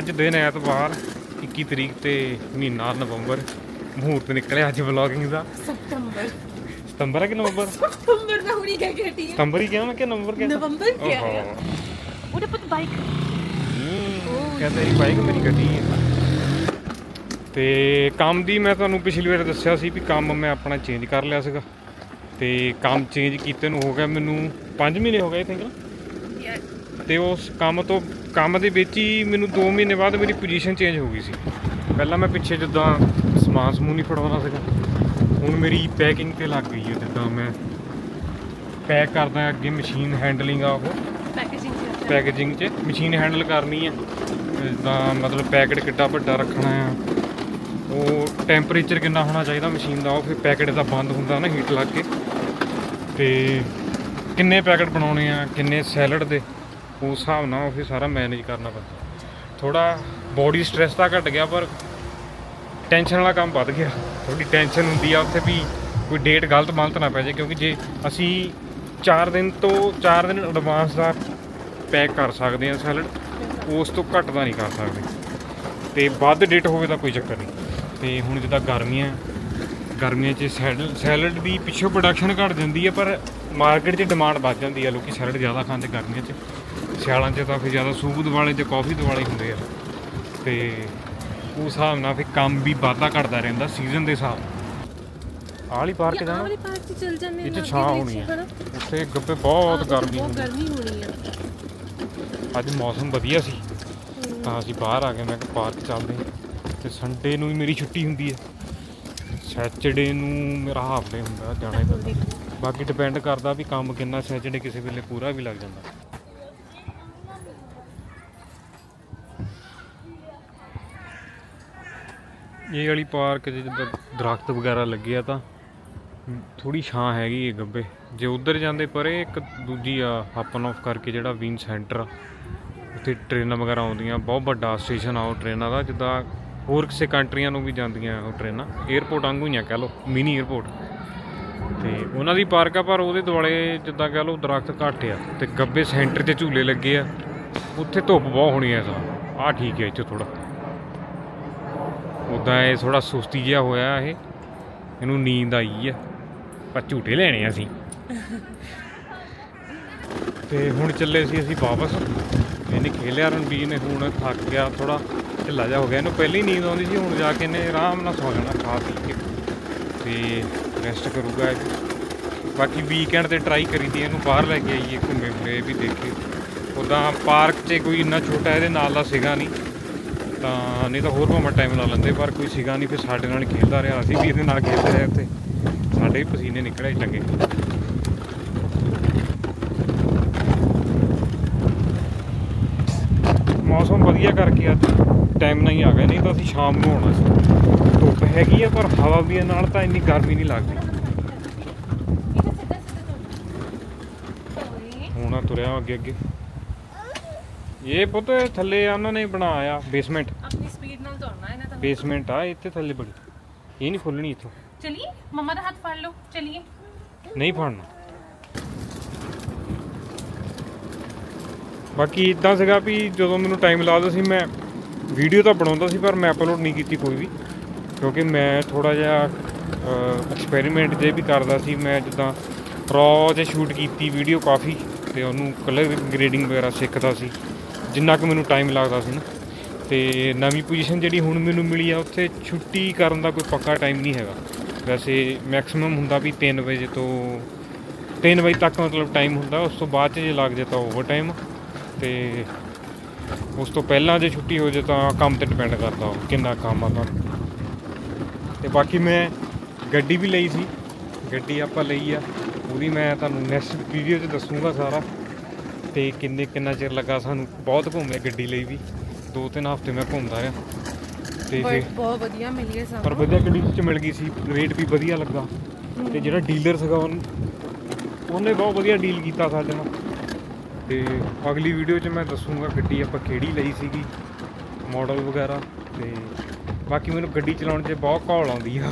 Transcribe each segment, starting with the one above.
ਅੱਜ ਦਿਨ ਐਤਵਾਰ 21 ਤਰੀਕ ਤੇ ਮਹੀਨਾ ਨਵੰਬਰ ਮਹੂਰਤ ਨਿਕਲਿਆ ਅੱਜ ਵਲੌਗਿੰਗ ਦਾ सितंबर ਸਤੰਬਰ ਹੈ ਕਿ ਨਵੰਬਰ सितंबर में हुई क्या कहती है ਸਤੰਬਰ ਹੀ ਕਿਹਾ ਮੈਂ ਕਿ ਨਵੰਬਰ ਕਿਹਾ नवंबर क्या है ਓਹੋ वो तो बाइक ਕਹਿੰਦਾ ਤੇਰੀ ਬਾਈਕ ਮੇਰੀ ਗੱਡੀ ਹੈ ਤੇ ਕੰਮ ਦੀ ਮੈਂ ਤੁਹਾਨੂੰ ਪਿਛਲੀ ਵਾਰ ਦੱਸਿਆ ਸੀ ਵੀ ਕੰਮ ਮੈਂ ਆਪਣਾ ਚੇਂਜ ਕਰ ਲਿਆ ਸੀਗਾ ਤੇ ਕੰਮ ਚੇਂਜ ਕੀਤੇ ਨੂੰ ਹੋ ਗਿਆ ਮੈਨੂੰ 5 ਮਹੀਨੇ ਹੋ ਗਏ ਥਿੰਕ ਤੇ ਉਸ ਕੰਮ ਤੋਂ ਕੰਮ ਦੇ ਵਿੱਚ ਹੀ ਮੈਨੂੰ 2 ਮਹੀਨੇ ਬਾਅਦ ਮੇਰੀ ਪੋਜੀਸ਼ਨ ਚੇਂਜ ਹੋ ਗਈ ਸੀ। ਪਹਿਲਾਂ ਮੈਂ ਪਿੱਛੇ ਜਿੱਦਾਂ ਸਮਾਨ ਸਮੂਹ ਨਹੀਂ ਫੜਾਉਂਦਾ ਸੀਗਾ। ਹੁਣ ਮੇਰੀ ਪੈਕਿੰਗ ਤੇ ਲੱਗ ਗਈ ਹੈ ਜਿੱਦਾਂ ਮੈਂ ਪੈਕ ਕਰਦਾ ਅੱਗੇ ਮਸ਼ੀਨ ਹੈਂਡਲਿੰਗ ਆ ਉਹ। ਪੈਕੇਜਿੰਗ ਚ ਮਸ਼ੀਨ ਹੈਂਡਲ ਕਰਨੀ ਹੈ। ਜਿੱਦਾਂ ਮਤਲਬ ਪੈਕੇਟ ਕਿੱਡਾ ਵੱਡਾ ਰੱਖਣਾ ਆ। ਉਹ ਟੈਂਪਰੇਚਰ ਕਿੰਨਾ ਹੋਣਾ ਚਾਹੀਦਾ ਮਸ਼ੀਨ ਦਾ ਉਹ ਫਿਰ ਪੈਕੇਟ ਦਾ ਬੰਦ ਹੁੰਦਾ ਨਾ ਹੀਟ ਲੱਗ ਕੇ। ਤੇ ਕਿੰਨੇ ਪੈਕੇਟ ਬਣਾਉਣੇ ਆ ਕਿੰਨੇ ਸੈਲਡ ਦੇ। ਉਸ ਹਿਸਾਬ ਨਾਲ ਉਹ ਫਿਰ ਸਾਰਾ ਮੈਨੇਜ ਕਰਨਾ ਪੈਂਦਾ। ਥੋੜਾ ਬੋਡੀ ਸਟ੍ਰੈਸ ਤਾਂ ਘਟ ਗਿਆ, ਪਰ ਟੈਨਸ਼ਨ ਵਾਲਾ ਕੰਮ ਵੱਧ ਗਿਆ। ਥੋੜੀ ਟੈਨਸ਼ਨ ਹੁੰਦੀ ਆ ਉੱਥੇ ਵੀ ਕੋਈ ਡੇਟ ਗਲਤ ਮਲਤ ਨਾ ਪੈ ਜਾਏ, ਕਿਉਂਕਿ ਜੇ ਅਸੀਂ 4 ਦਿਨ ਤੋਂ 4 ਦਿਨ ਐਡਵਾਂਸ ਦਾ ਪੈਕ ਕਰ ਸਕਦੇ ਆ ਸੈਲਡ ਉਸ ਤੋਂ ਘੱਟ ਦਾ ਨਹੀਂ ਕਰ ਸਕਦੇ। ਤੇ ਵੱਧ ਡੇਟ ਹੋਵੇ ਤਾਂ ਕੋਈ ਚੱਕਰ ਨਹੀਂ। ਤੇ ਹੁਣ ਜਿੱਦਾਂ ਗਰਮੀਆਂ ਗਰਮੀਆਂ 'ਚ ਸੈਲਡ ਸੈਲਡ ਦੀ ਪਿੱਛੋਂ ਪ੍ਰੋਡਕਸ਼ਨ ਘਟ ਜਾਂਦੀ ਹੈ ਪਰ ਮਾਰਕੀਟ 'ਚ ਡਿਮਾਂਡ ਵੱਧ ਜਾਂਦੀ ਹੈ ਲੋਕੀ ਸੈਲਡ ਜ਼ਿਆਦਾ ਖਾਂਦੇ ਗਰਮੀਆਂ 'ਚ। ਸਿਆਲਾਂ 'ਚ ਤਾਂ ਫਿਰ ਜ਼ਿਆਦਾ ਸੂਪ ਦਿਵਾਲੇ ਤੇ ਕਾਫੀ ਦਿਵਾਲੇ ਹੁੰਦੇ ਆ। ਤੇ ਉਸ ਹਿਸਾਬ ਨਾਲ ਫਿਰ ਕੰਮ ਵੀ ਵਾਧਾ ਘਟਦਾ ਰਹਿੰਦਾ ਸੀਜ਼ਨ ਦੇ ਹਿਸਾਬ ਆਲੀ ਪਾਰਕ ਜਾਣਾ ਵਾਲੀ ਪਾਰਕ ਚ ਚਲ ਜਾਂਦੇ ਇੱਥੇ ਛਾਂ ਹੋਣੀ ਹੈ ਉੱਥੇ ਗੱਪੇ ਬਹੁਤ ਗਰਮੀ ਹੁੰਦੀ। ਹੋਣੀ ਆ। ਅੱਜ ਮੌਸਮ ਵਧੀਆ ਸੀ। ਤਾਂ ਅਸੀਂ ਬਾਹਰ ਆ ਗਏ ਮੈਂ ਕਿ ਪਾਰਕ ਚੱਲਦੇ ਤੇ ਸੰਡੇ ਨੂੰ ਵੀ ਮੇਰੀ ਛੁੱਟੀ ਹੁੰਦੀ ਹੈ ਸੈਚਰਡੇ ਨੂੰ ਮੇਰਾ ਹਾਫ ਡੇ ਹੁੰਦਾ ਜਾਣਾ ਹੀ ਪੈਂਦਾ। ਬਾਕੀ ਡਿਪੈਂਡ ਕਰਦਾ ਵੀ ਕੰਮ ਕਿੰਨਾ ਸੈਚਰਡੇ ਕਿਸੇ ਵੇਲੇ ਪੂਰਾ ਵੀ ਲੱਗ ਜਾਂਦਾ। ਇਹ ਵਾਲੀ ਪਾਰਕ ਜੇ ਜਿੱਦਾਂ ਦਰਖਤ ਵਗੈਰਾ ਲੱਗੇ ਆ ਤਾਂ ਥੋੜੀ ਛਾਂ ਹੈਗੀ ਏ ਗੱਬੇ। ਜੇ ਉਧਰ ਜਾਂਦੇ ਪਰੇ ਇੱਕ ਦੂਜੀ ਆ ਹਾਪਨ ਆਫ ਕਰਕੇ ਜਿਹੜਾ ਵੀਨ ਸੈਂਟਰ ਆ, ਉੱਥੇ ਟ੍ਰੇਨਾਂ ਵਗੈਰਾ ਆਉਂਦੀਆਂ, ਬਹੁਤ ਵੱਡਾ ਸਟੇਸ਼ਨ ਆ ਉਹ ਟ੍ਰੇਨਾਂ ਦਾ, ਜਿੱਦਾਂ ਹੋਰ ਕਿਸੇ ਕੰਟਰੀਆਂ ਨੂੰ ਵੀ ਜਾਂਦੀਆਂ ਉਹ ਟ੍ਰੇਨਾਂ 에어ਪੋਰਟ ਵਾਂਗੂ ਹੀ ਆ ਕਹ ਲੋ ਮਿਨੀ 에어ਪੋਰਟ ਤੇ ਉਹਨਾਂ ਦੀ ਪਾਰਕ ਆ, ਪਰ ਉਹਦੇ ਦੁਆਲੇ ਜਿੱਦਾਂ ਕਹ ਲੋ ਦਰਖਤ ਘੱਟ ਆ ਤੇ ਗੱਬੇ ਸੈਂਟਰ 'ਚ ਝੂਲੇ ਲੱਗੇ ਆ। ਉੱਥੇ ਧੁੱਪ ਬਹੁਤ ਹੋਣੀ ਐ ਸਾ ਆ ਠੀਕ ਹੈ ਇੱਥੇ ਥੋੜਾ ਉਦਾਂ ਇਹ ਥੋੜਾ ਸੁਸਤੀ ਜਿਹਾ ਹੋਇਆ ਇਹ। ਇਹਨੂੰ ਨੀਂਦ ਆਈ ਆ, ਪਰ ਝੂਟੇ ਲੈਣੇ ਆ ਅਸੀਂ। ਤੇ ਹੁਣ ਚੱਲੇ ਸੀ ਅਸੀਂ ਵਾਪਸ। ਇਹਨੇ ਖੇਲਿਆ ਰਣਬੀਰ ਨੇ, ਹੁਣ ਥੱਕ ਗਿਆ ਥੋੜਾ ਢਿੱਲਾ ਜਾ ਹੋ ਗਿਆ। ਇਹਨੂੰ ਪਹਿਲੀ ਨੀਂਦ ਆਉਂਦੀ ਸੀ, ਹੁਣ ਜਾ ਕੇ ਇਹਨੇ ਆਰਾਮ ਨਾਲ ਸੌ ਜਾਣਾ, ਖਾ ਪੀ ਕੇ। ਤੇ ਰੈਸਟ ਕਰੂਗਾ ਇਹ। ਬਾਕੀ ਵੀਕਐਂਡ ਤੇ ਟਰਾਈ ਕਰੀਦੀ ਇਹਨੂੰ ਬਾਹਰ ਲੈ ਕੇ ਆਈਏ ਘੁੰਮੇ ਫਿਰੇ ਵੀ ਦੇਖੇ। ਉਦਾਂ ਪਾਰਕ 'ਚ ਕੋਈ ਇੰਨਾ ਛੋਟਾ ਇਹਦੇ ਨਾਲ ਦਾ ਸੀਗਾ ਨਹੀਂ। ਤਾਂ ਨਹੀਂ ਤਾਂ ਹੋਰ ਭਾਵੇਂ ਟਾਈਮ ਲਾ ਲੈਂਦੇ ਪਰ ਕੋਈ ਸੀਗਾ ਨਹੀਂ ਫਿਰ ਸਾਡੇ ਨਾਲ ਖੇਡਦਾ ਰਿਹਾ ਅਸੀਂ ਵੀ ਇਹਦੇ ਨਾਲ ਖੇਡਦੇ ਰਹੇ ਉੱਥੇ। ਸਾਡੇ ਵੀ ਪਸੀਨੇ ਨਿਕਲੇ ਚੰਗੇ। ਮੌਸਮ ਵਧੀਆ ਕਰਕੇ ਅੱਜ ਟਾਈਮ ਨਹੀਂ ਆ ਗਿਆ ਨਹੀਂ ਤਾਂ ਅਸੀਂ ਸ਼ਾਮ ਨੂੰ ਆਉਣਾ ਸੀ। ਧੁੱਪ ਹੈਗੀ ਆ ਪਰ ਹਵਾ ਵੀ ਨਾਲ ਤਾਂ ਇੰਨੀ ਗਰਮੀ ਨਹੀਂ ਲੱਗਦੀ। ਹੁਣ ਆ ਤੁਰਿਆ ਅੱਗੇ ਅੱਗੇ ਇਹ ਪੁੱਤ ਥੱਲੇ ਆ ਉਹਨਾਂ ਨੇ ਬਣਾਇਆ ਬੇਸਮੈਂਟ ਆਪਣੀ ਸਪੀਡ ਨਾਲ ਦੌੜਨਾ ਹੈ ਤਾਂ ਬੇਸਮੈਂਟ ਆ ਇੱਥੇ ਥੱਲੇ ਬੜੀ। ਇਹ ਨਹੀਂ ਖੋਲਣੀ ਇੱਥੋਂ। ਚਲਿਏ ਮਮਾ ਦਾ ਹੱਥ ਫੜ ਲਓ ਚਲਿਏ। ਨਹੀਂ ਫੜਨਾ। ਬਾਕੀ ਇਦਾਂ ਸੀਗਾ ਵੀ ਜਦੋਂ ਮੈਨੂੰ ਟਾਈਮ ਲੱਗਦਾ ਸੀ ਮੈਂ ਵੀਡੀਓ ਤਾਂ ਬਣਾਉਂਦਾ ਸੀ ਪਰ ਮੈਂ ਅਪਲੋਡ ਨਹੀਂ ਕੀਤੀ ਕੋਈ ਵੀ। ਕਿਉਂਕਿ ਮੈਂ ਥੋੜਾ ਜਿਹਾ ਐਕਸਪੈਰੀਮੈਂਟ ਜੇ ਵੀ ਕਰਦਾ ਸੀ ਮੈਂ ਜਿੱਦਾਂ ਰॉ 'ਚ ਸ਼ੂਟ ਕੀਤੀ ਵੀਡੀਓ ਕਾਫੀ ਤੇ ਉਹਨੂੰ ਕਲਰ ਗ੍ਰੇਡਿੰਗ ਵਗੈਰਾ ਸਿੱਖਦਾ ਸੀ। ਜਿੰਨਾ ਕੁ ਮੈਨੂੰ ਟਾਈਮ ਲੱਗਦਾ ਸੀ ਨਾ। ਤੇ ਨਵੀਂ ਪੋਜੀਸ਼ਨ ਜਿਹੜੀ ਹੁਣ ਮੈਨੂੰ ਮਿਲੀ ਆ, ਉੱਥੇ ਛੁੱਟੀ ਕਰਨ ਦਾ ਕੋਈ ਪੱਕਾ ਟਾਈਮ ਨਹੀਂ ਹੈਗਾ। ਵੈਸੇ ਮੈਕਸਿਮਮ ਹੁੰਦਾ ਵੀ 3 ਵਜੇ ਤੋਂ 3 ਵਜੇ ਤੱਕ ਮਤਲਬ ਟਾਈਮ ਹੁੰਦਾ, ਉਸ ਤੋਂ ਬਾਅਦ 'ਚ ਜੇ ਲੱਗ ਜੇ ਤਾਂ ਓਵਰ ਟਾਈਮ ਤੇ ਉਸ ਤੋਂ ਪਹਿਲਾਂ ਜੇ ਛੁੱਟੀ ਹੋ ਜੇ ਤਾਂ ਕੰਮ ਤੇ ਡਿਪੈਂਡ ਕਰਦਾ ਉਹ, ਕਿੰਨਾ ਕੰਮ ਆ ਤੁਹਾਨੂੰ ਤੇ ਬਾਕੀ ਮੈਂ ਗੱਡੀ ਵੀ ਲਈ ਸੀ। ਗੱਡੀ ਆਪਾਂ ਲਈ ਆ ਉਹਦੀ ਮੈਂ ਤੁਹਾਨੂੰ ਨੈਕਸਟ ਵੀਡੀਓ 'ਚ ਦੱਸੂਗਾ ਸਾਰਾ। ਤੇ ਕਿੰਨੇ ਕਿੰਨਾ ਚਿਰ ਲੱਗਾ ਸਾਨੂੰ ਬਹੁਤ ਘੁੰਮੇ ਗੱਡੀ ਲਈ ਵੀ। ਦੋ ਤਿੰਨ ਹਫ਼ਤੇ ਮੈਂ ਘੁੰਮਦਾ ਰਿਹਾ। ਤੇ ਬਹੁਤ ਵਧੀਆ ਮਿਲ ਗਏ ਪਰ ਸਾਨੂੰ ਵਧੀਆ ਕੰਡੀਸ਼ਨ ਚ ਮਿਲ ਗਈ ਸੀ ਰੇਟ ਵੀ ਵਧੀਆ ਲੱਗਾ। ਤੇ ਜਿਹੜਾ ਡੀਲਰ ਸੀਗਾ ਉਹਨ- ਉਹਨੇ ਬਹੁਤ ਵਧੀਆ ਡੀਲ ਕੀਤਾ ਸਾਡੇ ਨਾਲ। ਤੇ ਅਗਲੀ ਵੀਡੀਓ 'ਚ ਮੈਂ ਦੱਸੂਗਾ ਗੱਡੀ ਆਪਾਂ ਕਿਹੜੀ ਲਈ ਸੀਗੀ ਮਾਡਲ ਵਗੈਰਾ ਤੇ ਬਾਕੀ ਮੈਨੂੰ ਗੱਡੀ ਚਲਾਉਣ 'ਚ ਬਹੁਤ ਘੌਲ ਆਉਂਦੀ ਆ।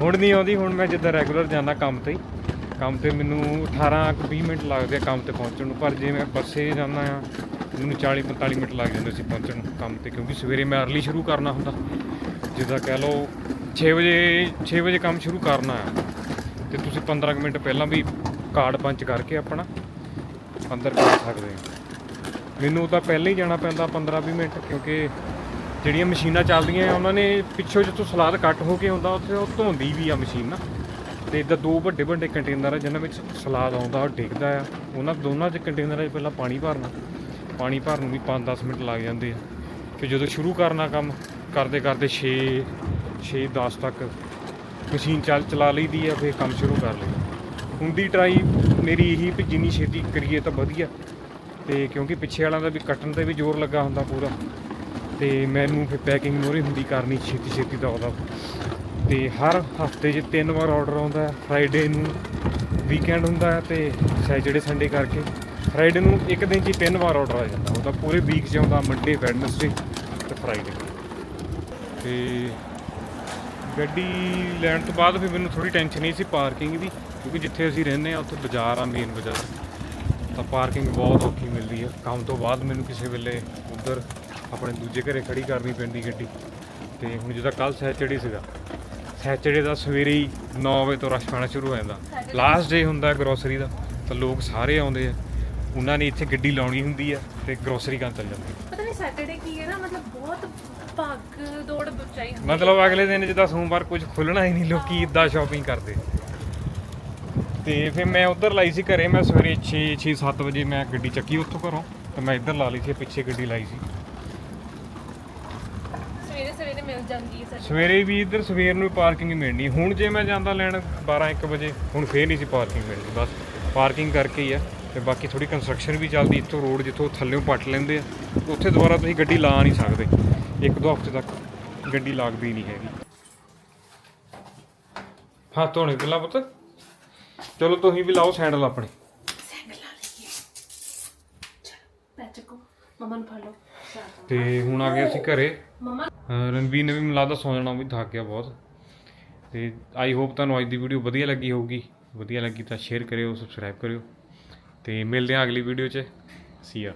ਹੁਣ ਨਹੀਂ ਆਉਂਦੀ ਹੁਣ ਮੈਂ ਜਿੱਦਾਂ ਰੈਗੂਲਰ ਜਾਂਦਾ ਕੰਮ ਤੇ ਕੰਮ ਤੇ ਮੈਨੂੰ 18 ਕੁ 20 ਮਿੰਟ ਲੱਗਦੇ ਆ ਕੰਮ ਤੇ ਪਹੁੰਚਣ ਨੂੰ। ਪਰ ਜੇ ਮੈਂ ਬੱਸੇ ਜਾਂਦਾ ਆ ਮੈਨੂੰ 40 45 ਮਿੰਟ ਲੱਗ ਜਾਂਦੇ ਸੀ ਪਹੁੰਚਣ ਨੂੰ ਕੰਮ ਤੇ, ਕਿਉਂਕਿ ਸਵੇਰੇ ਮੈਂ ਅਰਲੀ ਸ਼ੁਰੂ ਕਰਨਾ ਹੁੰਦਾ। ਜਿੱਦਾਂ ਕਹਿ ਲਓ 6 ਵਜੇ 6 ਵਜੇ ਕੰਮ ਸ਼ੁਰੂ ਕਰਨਾ ਆ ਤੇ ਤੁਸੀਂ 15 ਕੁ ਮਿੰਟ ਪਹਿਲਾਂ ਵੀ ਕਾਰਡ ਪੰਚ ਕਰਕੇ ਆਪਣਾ ਅੰਦਰ ਜਾ ਸਕਦੇ ਹੋ। ਮੈਨੂੰ ਤਾਂ ਪਹਿਲਾਂ ਹੀ ਜਾਣਾ ਪੈਂਦਾ 15-20 ਮਿੰਟ, ਕਿਉਂਕਿ ਜਿਹੜੀਆਂ ਮਸ਼ੀਨਾਂ ਚੱਲਦੀਆਂ ਆ, ਉਹਨਾਂ ਨੇ ਪਿੱਛੋਂ ਜਿੱਥੋਂ ਸਲਾਦ ਕੱਟ ਹੋ ਕੇ ਹੁੰਦਾ ਉੱਥੇ ਉਹ ਧੋਂਦੀ ਵੀ ਆ ਮਸ਼ੀਨ ਨਾ। ਤੇ ਇਦਾਂ ਦੋ ਵੱਡੇ ਵੱਡੇ ਕੰਟੇਨਰ ਆ ਜਿਨ੍ਹਾਂ ਵਿੱਚ ਸਲਾਦ ਆਉਂਦਾ ਉਹ ਡਿੱਗਦਾ ਆ, ਉਹਨਾਂ ਦੋਨਾਂ 'ਚ ਕੰਟੇਨਰਾਂ 'ਚ ਪਹਿਲਾਂ ਪਾਣੀ ਭਰਨਾ। ਪਾਣੀ ਭਰਨ ਨੂੰ ਵੀ 5-10 ਮਿੰਟ ਲੱਗ ਜਾਂਦੇ ਆ। ਫਿਰ ਜਦੋਂ ਸ਼ੁਰੂ ਕਰਨਾ ਕੰਮ, ਕਰਦੇ ਕਰਦੇ 6 6 10 ਤੱਕ ਮਸ਼ੀਨ ਚੱਲ, ਚਲਾ ਲਈਦੀ ਆ, ਫਿਰ ਕੰਮ ਸ਼ੁਰੂ ਕਰ ਲਈਦਾ। ਹੁੰਦੀ ਟਰਾਈ ਮੇਰੀ ਇਹੀ ਵੀ ਜਿੰਨੀ ਛੇਤੀ ਕਰੀਏ ਤਾਂ ਵਧੀਆ। ਤੇ ਕਿਉਂਕਿ ਪਿੱਛੇ ਵਾਲਿਆਂ ਦਾ ਵੀ ਕੱਟਣ ਤੇ ਵੀ ਜ਼ੋਰ ਲੱਗਾ ਹੁੰਦਾ ਪੂਰਾ। ਤੇ ਮੈਨੂੰ ਫਿਰ ਪੈਕਿੰਗ ਮੋਰੀ ਹੁੰਦੀ ਕਰਨੀ ਛੇਤੀ ਛੇਤੀ ਦਾ ਉਹਦਾ ਤੇ ਹਰ ਹਫ਼ਤੇ 'ਚ ਤਿੰਨ ਵਾਰ ਆਰਡਰ ਆਉਂਦਾ ਫਰਾਈਡੇ ਨੂੰ ਵੀਕਐਂਡ ਹੁੰਦਾ ਹੈ ਤੇ ਸੈਚਰਡੇ ਸੰਡੇ ਕਰਕੇ। ਫਰਾਈਡੇ ਨੂੰ ਇੱਕ ਦਿਨ 'ਚ ਤਿੰਨ ਵਾਰ ਆਰਡਰ ਆ ਜਾਂਦਾ। ਉਹਦਾ ਪੂਰੇ ਵੀਕ 'ਚ ਆਉਂਦਾ ਮੰਡੇ ਵੈਡਨਸਡੇ ਤੇ ਫਰਾਈਡੇ ਤੇ ਗੱਡੀ ਲੈਣ ਤੋਂ ਬਾਅਦ ਫਿਰ ਮੈਨੂੰ ਥੋੜੀ ਟੈਨਸ਼ਨ ਨਹੀਂ ਸੀ ਪਾਰਕਿੰਗ ਦੀ, ਕਿਉਂਕਿ ਜਿੱਥੇ ਅਸੀਂ ਰਹਿੰਦੇ ਆ ਉੱਥੇ ਬਾਜ਼ਾਰ ਆ ਮੇਨ ਬਾਜ਼ਾਰ। ਤਾਂ ਪਾਰਕਿੰਗ ਬਹੁਤ ਔਖੀ ਮਿਲਦੀ ਹੈ। ਕੰਮ ਤੋਂ ਬਾਅਦ ਮੈਨੂੰ ਕਿਸੇ ਵੇਲੇ ਉੱਧਰ ਆਪਣੇ ਦੂਜੇ ਘਰੇ ਖੜੀ ਕਰਨੀ ਪੈਂਦੀ ਗੱਡੀ। ਤੇ ਹੁਣ ਜਿੱਦਾਂ ਕੱਲ ਸੈਚਰਡੇ ਸੀਗਾ। ਸੈਚਰਡੇ ਦਾ ਸਵੇਰੇ ਹੀ 9 ਵਜੇ ਤੋਂ ਰਸ਼ ਪੈਣਾ ਸ਼ੁਰੂ ਹੋ ਜਾਂਦਾ। ਲਾਸਟ ਡੇ ਹੁੰਦਾ ਗਰੋਸਰੀ ਦਾ ਤਾਂ ਲੋਕ ਸਾਰੇ ਆਉਂਦੇ ਆ। ਉਹਨਾਂ ਨੇ ਇੱਥੇ ਗੱਡੀ ਲਾਉਣੀ ਹੁੰਦੀ ਆ ਤੇ ਗਰੋਸਰੀ ਕਰਨ ਚੱਲ ਜਾਂਦੇ ਆ। ਪਤਾ ਨਹੀਂ ਸੈਟਰਡੇ ਕੀ ਹੈ ਨਾ ਮਤਲਬ ਬਹੁਤ ਭੱਗ ਦੌੜ ਬਚਾਈ ਹੁੰਦੀ ਮਤਲਬ ਅਗਲੇ ਦਿਨ ਜਿੱਦਾਂ ਸੋਮਵਾਰ ਕੁਝ ਖੁੱਲਣਾ ਹੀ ਨਹੀਂ ਲੋਕੀ ਇਦਾਂ ਸ਼ਾਪਿੰਗ ਕਰਦੇ। ਤੇ ਫਿਰ ਮੈਂ ਉਧਰ ਲਾਈ ਸੀ ਘਰੇ ਮੈਂ ਸਵੇਰੇ 6 6 7 ਵਜੇ ਮੈਂ ਗੱਡੀ ਚੱਕੀ ਉੱਥੋਂ ਘਰੋਂ ਤੇ ਮੈਂ ਇੱਧਰ ਲਾ ਲਈ ਸੀ ਪਿੱਛੇ ਗੱਡੀ ਲਾਈ ਸੀ। ਸਵੇਰੇ ਮਿਲ ਜਾਂਦੀ ਹੈ ਸੈਟਰਡੇ ਸਵੇਰੇ ਵੀ ਇੱਧਰ, ਸਵੇਰ ਨੂੰ ਪਾਰਕਿੰਗ ਮਿਲਣੀ। ਹੁਣ ਜੇ ਮੈਂ ਜਾਂਦਾ ਲੈਣ 12 1 ਵਜੇ, ਹੁਣ ਫੇਰ ਨਹੀਂ ਸੀ ਪਾਰਕਿੰਗ ਮਿਲਦੀ ਬਸ ਪਾਰਕਿੰਗ ਕਰਕੇ ਹੀ ਆ। ਤੇ ਬਾਕੀ ਥੋੜੀ ਕੰਸਟਰਕਸ਼ਨ ਵੀ ਚੱਲਦੀ ਇੱਥੋਂ ਰੋਡ ਜਿੱਥੋਂ ਥੱਲੇੋਂ ਪੱਟ ਲੈਂਦੇ ਆ। ਉੱਥੇ ਦੁਬਾਰਾ ਤੁਸੀਂ ਗੱਡੀ ਲਾ ਨਹੀਂ ਸਕਦੇ। ਇੱਕ ਦੋ ਹਫ਼ਤੇ ਤੱਕ ਗੱਡੀ ਲੱਗਦੀ ਨਹੀਂ ਹੈਗੀ। ਹੱਥ ਧੋਣੇ ਪਹਿਲਾਂ ਪੁੱਤ। ਚਲੋ ਤੁਸੀਂ ਵੀ ਲਾਓ ਸੈਂਡਲ ਆਪਣੇ ਸੈਂਡਲ ਲਾ ਲਈਏ ਚਲ ਪੈ ਚੱਕੋ ਮਮਾ ਨੂੰ ਫੜ ਲਓ। ਚੱਲ। ਤੇ ਹੁਣ ਆ ਗਏ ਅਸੀਂ ਘਰੇ। ਮਮਾ ਰਣਵੀਰ ਨੇ ਵੀ ਮੈਨੂੰ ਲੱਗਦਾ ਸੌ ਜਾਣਾ ਵੀ ਥੱਕ ਗਿਆ ਬਹੁਤ। ਤੇ ਆਈ ਹੋਪ ਤੁਹਾਨੂੰ ਅੱਜ ਦੀ ਵੀਡੀਓ ਵਧੀਆ ਲੱਗੀ ਹੋਊਗੀ। ਵਧੀਆ ਲੱਗੀ ਤਾਂ ਸ਼ੇਅਰ ਕਰਿਓ ਸਬਸਕ੍ਰਾਈਬ ਕਰਿਓ। ਤੇ ਮਿਲਦੇ ਹਾਂ ਅਗਲੀ ਵੀਡੀਓ 'ਚ। ਸੀ ਆ